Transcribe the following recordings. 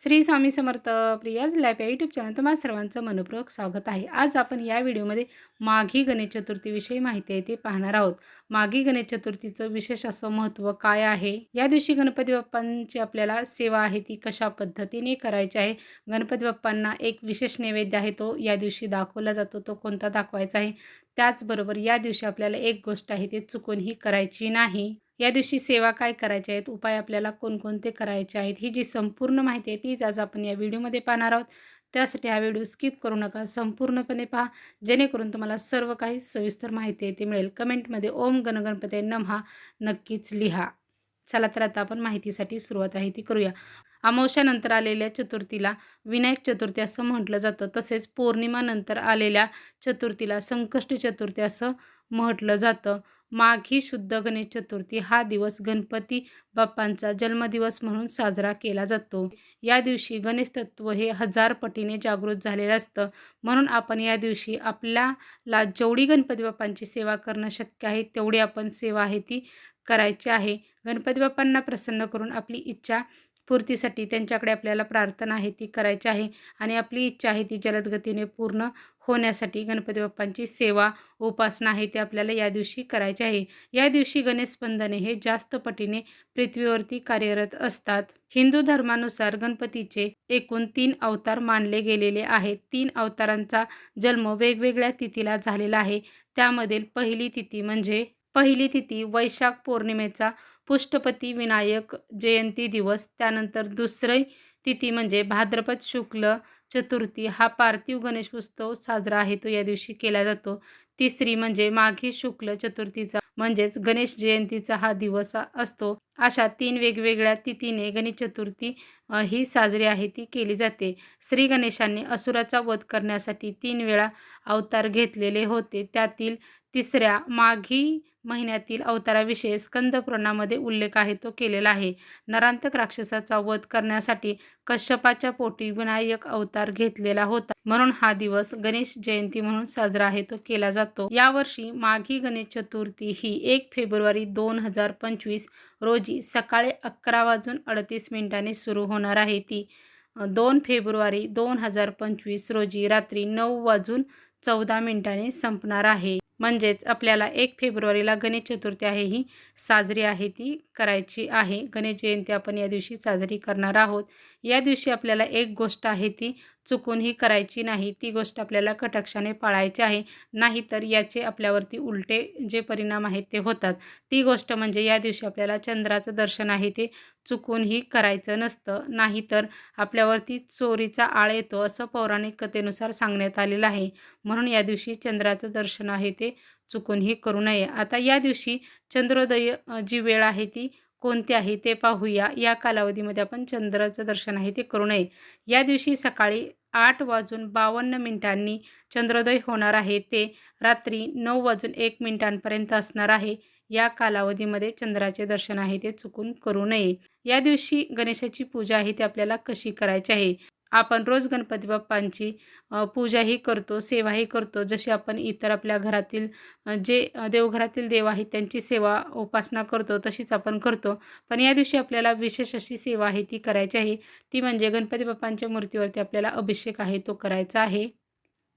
श्री स्वामी समर्थ प्रियाज लॅप या यूट्यूब चॅनल तुम्हाला सर्वांचं मनपूर्वक स्वागत आहे. आज आपण या व्हिडिओमध्ये माघी गणेश चतुर्थीविषयी माहिती आहे ते पाहणार आहोत. माघी गणेश चतुर्थीचं विशेष असं महत्त्व काय आहे? या दिवशी गणपती बाप्पांची आपल्याला सेवा आहे ती कशा पद्धतीने करायची आहे? गणपती बाप्पांना एक विशेष नैवेद्य आहे तो या दिवशी दाखवला जातो तो कोणता दाखवायचा आहे? त्याचबरोबर या दिवशी आपल्याला एक गोष्ट आहे ती चुकूनही करायची नाही. या दिवशी सेवा काय करायच्या आहेत? उपाय आपल्याला कोणकोणते करायचे आहेत? ही जी संपूर्ण माहिती आहे तीच आज आपण या व्हिडिओमध्ये पाहणार आहोत. त्यासाठी हा व्हिडिओ स्किप करू नका. संपूर्णपणे पहा. जेणेकरून तुम्हाला सर्व काही सविस्तर माहिती आहे ती मिळेल. कमेंटमध्ये ओम गणगणपती नमहा. नक्कीच लिहा. चला तर आता आपण माहितीसाठी सुरुवात आहे ती करूया. अमावश्यानंतर आलेल्या चतुर्थीला विनायक चतुर्थी असं म्हटलं जातं. तसेच पौर्णिमानंतर आलेल्या चतुर्थीला संकष्टी चतुर्थी असं म्हटलं जातं. माघी शुद्ध गणेश चतुर्थी हा दिवस गणपती बाप्पांचा जन्मदिवस म्हणून साजरा केला जातो. या दिवशी गणेश तत्व हे हजार पटीने जागृत झालेलं असतं. म्हणून आपण या दिवशी आपल्याला जेवढी गणपती बाप्पांची सेवा करणं शक्य आहे तेवढी आपण सेवा आहे ती करायची आहे. गणपती बाप्पांना प्रसन्न करून आपली इच्छा पूर्तीसाठी त्यांच्याकडे आपल्याला प्रार्थना आहे ती करायची आहे आणि आपली इच्छा आहे ती जलद गतीने पूर्ण होण्यासाठी गणपती बाप्पांची सेवा उपासना आहे ते आपल्याला या दिवशी करायची आहे. या दिवशी गणेश स्पंदने हे जास्त पटीने पृथ्वीवरती कार्यरत असतात. हिंदू धर्मानुसार गणपतीचे एकूण तीन अवतार मानले गेलेले आहेत. तीन अवतारांचा जन्म वेगवेगळ्या तिथीला झालेला आहे. त्यामधील पहिली तिथी म्हणजे पहिली तिथी वैशाख पौर्णिमेचा पुष्टपती विनायक जयंती दिवस. त्यानंतर दुसरी तिथी म्हणजे भाद्रपद शुक्ल चतुर्थी हा पार्थिव गणेश उत्सव साजरा आहे. तो या दिवशी केला जातो. तिसरी म्हणजे माघी शुक्ल चतुर्थीचा म्हणजेच गणेश जयंतीचा हा दिवस असतो. अशा तीन वेगवेगळ्या तिथीने गणेश चतुर्थी ही साजरी आहे ती केली जाते. श्री गणेशांनी असुराचा वध करण्यासाठी तीन वेळा अवतार घेतलेले होते. त्यातील तिसऱ्या माघी महिन्यातील अवताराविषयी स्कंदपुराणामध्ये उल्लेख आहे तो केलेला आहे. नरांतक राक्षसाचा वध करण्यासाठी कश्यपाच्या पोटी विनायक अवतार घेतलेला होता. म्हणून हा दिवस गणेश जयंती म्हणून साजरा आहे तो केला जातो. यावर्षी माघी गणेश चतुर्थी ही एक फेब्रुवारी दोन हजार पंचवीस रोजी सकाळी अकरा वाजून अडतीस मिनिटांनी सुरू होणार आहे ती. दोन फेब्रुवारी दोन हजार पंचवीस रोजी रात्री नऊ वाजून चौदा मिनिटांनी संपणार आहे. म्हणजेच आपल्याला एक फेब्रुवारीला गणेश चतुर्थी आहे ही साजरी आहे ती करायची आहे. गणेश जयंती आपण या दिवशी साजरी करणार आहोत. या दिवशी आपल्याला एक गोष्ट आहे ती चुकूनही करायची नाही. ती गोष्ट आपल्याला कटाक्षाने पाळायची आहे. नाहीतर याचे आपल्यावरती उलटे जे परिणाम आहेत ते होतात. ती गोष्ट म्हणजे या दिवशी आपल्याला चंद्राचं दर्शन आहे ते चुकूनही करायचं नसतं. नाहीतर आपल्यावरती चोरीचा आळ येतो असं पौराणिक कथेनुसार सांगण्यात आलेलं आहे. म्हणून या दिवशी चंद्राचं दर्शन आहे ते चुकूनही करू नये. आता या दिवशी चंद्रोदय जी वेळ आहे ती कोणते आहे ते पाहूया. या कालावधीमध्ये आपण चंद्राचं दर्शन आहे ते करू नये. या दिवशी सकाळी आठ वाजून बावन्न मिनिटांनी चंद्रोदय होणार आहे. ते रात्री नऊ वाजून एक मिनिटांपर्यंत असणार आहे. या कालावधीमध्ये चंद्राचे दर्शन आहे ते चुकून करू नये. या दिवशी गणेशाची पूजा आहे ती आपल्याला कशी करायची आहे? आपण रोज गणपती बाप्पांची पूजाही करतो सेवाही करतो. जशी आपण इतर आपल्या घरातील जे देवघरातील देव आहेत त्यांची सेवा उपासना करतो तशीच आपण करतो. पण या दिवशी आपल्याला विशेष अशी सेवा आहे ती करायची आहे. ती म्हणजे गणपती बाप्पांच्या मूर्तीवरती आपल्याला अभिषेक आहे तो करायचा आहे.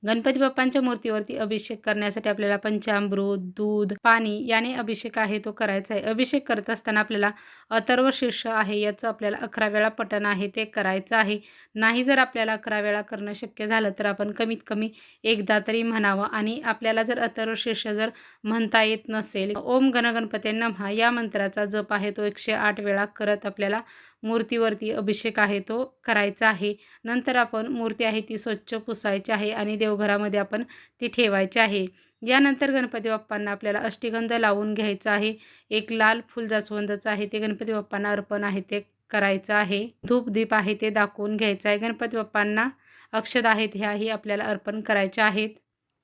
गणपती बाप्पांच्या मूर्तीवरती अभिषेक करण्यासाठी आपल्याला पंचामृत दूध पाणी याने अभिषेक आहे तो करायचा आहे. अभिषेक करत असताना आपल्याला अथर्व शीर्ष आहे याचं आपल्याला अकरा वेळा पठण आहे ते करायचं आहे. नाही जर आपल्याला अकरा वेळा करणं शक्य झालं तर आपण कमीत कमी एकदा तरी म्हणावं. आणि आपल्याला जर अथर्व शीर्ष जर म्हणता येत नसेल ओम गणगणपती नमहा या मंत्राचा जप आहे तो एकशे आठ वेळा करत आपल्याला मूर्तीवरती अभिषेक आहे तो करायचा आहे. नंतर आपण मूर्ती आहे ती स्वच्छ पुसायची आहे आणि देवघरामध्ये आपण ती ठेवायची आहे. यानंतर गणपती बाप्पांना आपल्याला अष्टीगंध लावून घ्यायचं आहे. एक लाल फुल जास्वंदाचं आहे ते गणपती बाप्पांना अर्पण आहे ते करायचं आहे. धूप दीप आहे ते दाखवून घ्यायचं आहे. गणपती बाप्पांना अक्षद आहेत ह्याही आपल्याला अर्पण करायच्या आहेत.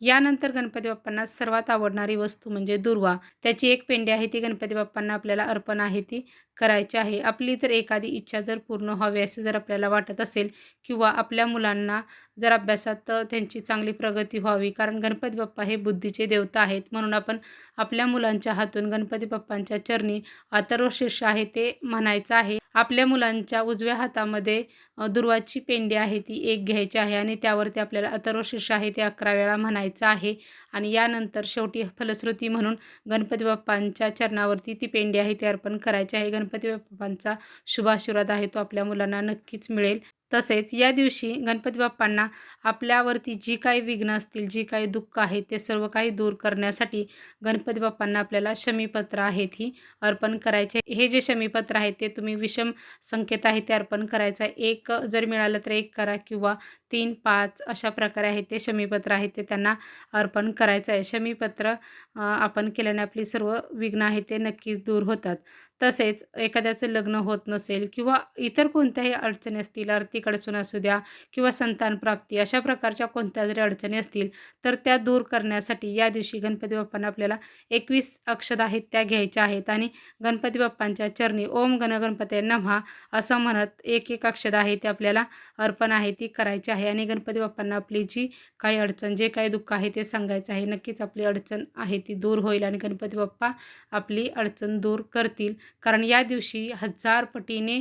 यानंतर गणपती बाप्पांना सर्वात आवडणारी वस्तू म्हणजे दुर्वा. त्याची एक पेंडी आहे ती गणपती बाप्पांना आपल्याला अर्पण आहे ती करायची आहे. आपली जर एखादी इच्छा जर पूर्ण व्हावी असं जर आपल्याला वाटत असेल किंवा आपल्या मुलांना जर अभ्यासात त्यांची चांगली प्रगती व्हावी कारण गणपती बाप्पा हे बुद्धीचे देवता आहेत म्हणून आपण आपल्या मुलांच्या हातून गणपती बाप्पांच्या चरणी अथर्व शीर्ष आहे ते म्हणायचं आहे. आपल्या मुलांच्या उजव्या हातामध्ये दुर्वाची पेंडी आहे ती एक घ्यायची आहे आणि त्यावरती आपल्याला अथर्वशीर्ष आहे ते अकरा वेळा म्हणायचं आहे आणि यानंतर शेवटी फलश्रुती म्हणून गणपती बाप्पांच्या चरणावरती ती पेंडी आहे ती अर्पण करायची आहे. गणपती बाप्पांचा शुभाशीर्वाद आहे तो आपल्या मुलांना नक्कीच मिळेल. तसेच या दिवशी गणपती बाप्पांना आपल्यावरती जी काही विघ्न असतील जी काही दुःख आहे ते सर्व काही दूर करण्यासाठी गणपती बाप्पांना आपल्याला शमीपत्र आहेत ही अर्पण करायचे. हे जे शमीपत्र आहे ते तुम्ही विषम संकेत आहे ते अर्पण करायचं. आहे एक जर मिळालं तर एक करा किंवा तीन पाच अशा प्रकारे आहे ते शमीपत्र आहे ते त्यांना अर्पण करायचं आहे. शमीपत्र आपण केल्याने आपली सर्व विघ्न आहे ते नक्कीच दूर होतात. तसेच एखाद्याचं लग्न होत नसेल किंवा इतर कोणत्याही अडचणी असतील आर्थिक अडचण असू द्या किंवा संतान प्राप्ती अशा प्रकारच्या कोणत्या जरी अडचणी असतील तर त्या दूर करण्यासाठी या दिवशी गणपती बाप्पांना आपल्याला एकवीस अक्षद आहेत त्या घ्यायच्या आहेत. आणि गणपती बाप्पांच्या चरणी ओम गण गणपती नमहा असं म्हणत एक एक अक्षद आहे ते आपल्याला अर्पण आहे ती करायची आहे. आणि गणपती बाप्पांना आपली जी काही अडचण जे काही दुःख आहे ते सांगायचं आहे. नक्कीच आपली अडचण आहे ती दूर होईल आणि गणपती बाप्पा आपली अडचण दूर करतील. कारण या दिवशी हजार पटीने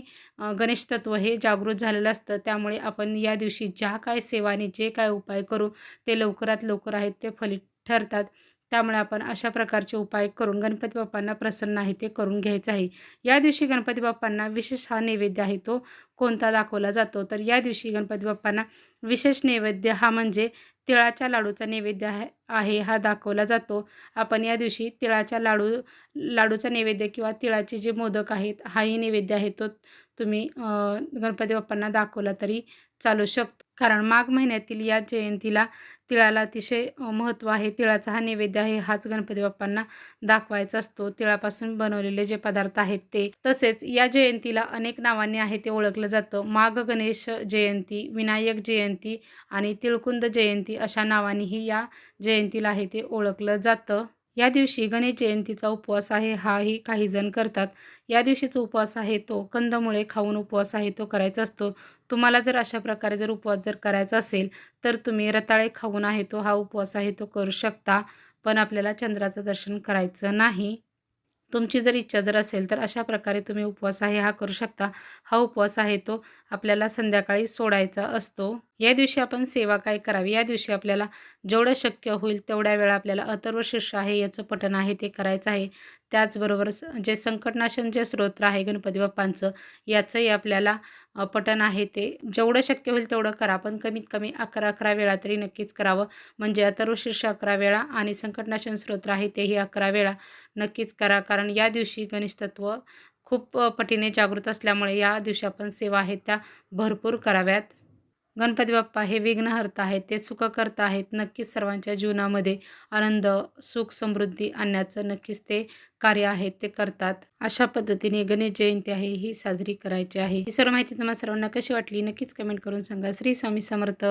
गणेश तत्व हे जागृत झालेलं असतं. त्यामुळे आपण या दिवशी ज्या काय सेवाने जे काय उपाय करू ते लवकरात लवकर आहेत ते फलित ठरतात. त्यामुळे आपण अशा प्रकारचे उपाय करून गणपती बाप्पांना प्रसन्न आहे ते करून घ्यायचं आहे. या दिवशी गणपती बाप्पांना विशेष हा नैवेद्य आहे तो कोणता दाखवला जातो? तर या दिवशी गणपती बाप्पांना विशेष नैवेद्य हा म्हणजे तिळाच्या लाडूचा नैवेद्य आहे हा दाखवला जातो. आपण या दिवशी तिळाच्या लाडू लाडूचा नैवेद्य किंवा तिळाचे जे मोदक आहेत हाही नैवेद्य आहे तो तुम्ही गणपती बाप्पांना दाखवला तरी चालू शकतो. कारण माघ महिन्यातील या जयंतीला तिळाला अतिशय महत्त्व आहे. तिळाचा हा नैवेद्य आहे. हाच गणपती बाप्पांना दाखवायचा असतो. तिळापासून बनवलेले जे पदार्थ आहेत ते. तसेच या जयंतीला अनेक नावांनी आहे ते ओळखलं जातं. माघ गणेश जयंती विनायक जयंती आणि तिळकुंद जयंती अशा नावांनीही या जयंतीला आहे ते ओळखलं जातं. या दिवशी गणेश जयंतीचा उपवास आहे हाही काहीजण करतात. या दिवशीचा उपवास आहे तो कंदमुळे खाऊन उपवास आहे तो करायचा असतो. तुम्हाला जर अशा प्रकारे जर उपवास जर करायचा असेल तर तुम्ही रताळे खाऊन आहे तो हा उपवास आहे तो करू शकता पण आपल्याला चंद्राचं दर्शन करायचं नाही. तुमची जर इच्छा जर असेल तर अशा प्रकारे तुम्ही उपवास आहे हा करू शकता. हा उपवास आहे तो आपल्याला संध्याकाळी सोडायचा असतो. या दिवशी आपण सेवा काय करावी? या दिवशी आपल्याला जेवढं शक्य होईल तेवढ्या वेळा आपल्याला अथर्व शिष्य आहे याचं पठण आहे ते करायचं आहे. त्याचबरोबर स- जे संकटनाशन जे स्तोत्र आहे गणपती बाप्पांचं याचंही आपल्याला पठन पठण आहे ते. जेवढं शक्य होईल तेवढं करा. पण कमीत कमी अकरा अकरा वेळा तरी नक्कीच करावं. म्हणजे अथर्व शिष्य अकरा वेळा आणि संकटनाशन स्तोत्र आहे तेही अकरा वेळा नक्कीच करा. कारण या दिवशी गणेश तत्व खूप पटीने जागृत असल्यामुळे या दिवशी आपण सेवा आहेत त्या भरपूर कराव्यात. गणपती बाप्पा हे विघ्नहर्ता आहेत ते सुखकर्ता आहेत. नक्कीच सर्वांच्या जीवनामध्ये आनंद सुख समृद्धी आणण्याचं नक्कीच ते कार्य आहेत ते करतात. अशा पद्धतीने गणेश जयंती आहे ही साजरी करायची आहे. ही सर्व माहिती तुम्हाला सर्वांना कशी वाटली? नक्कीच कमेंट करून सांगा. श्री स्वामी समर्थ.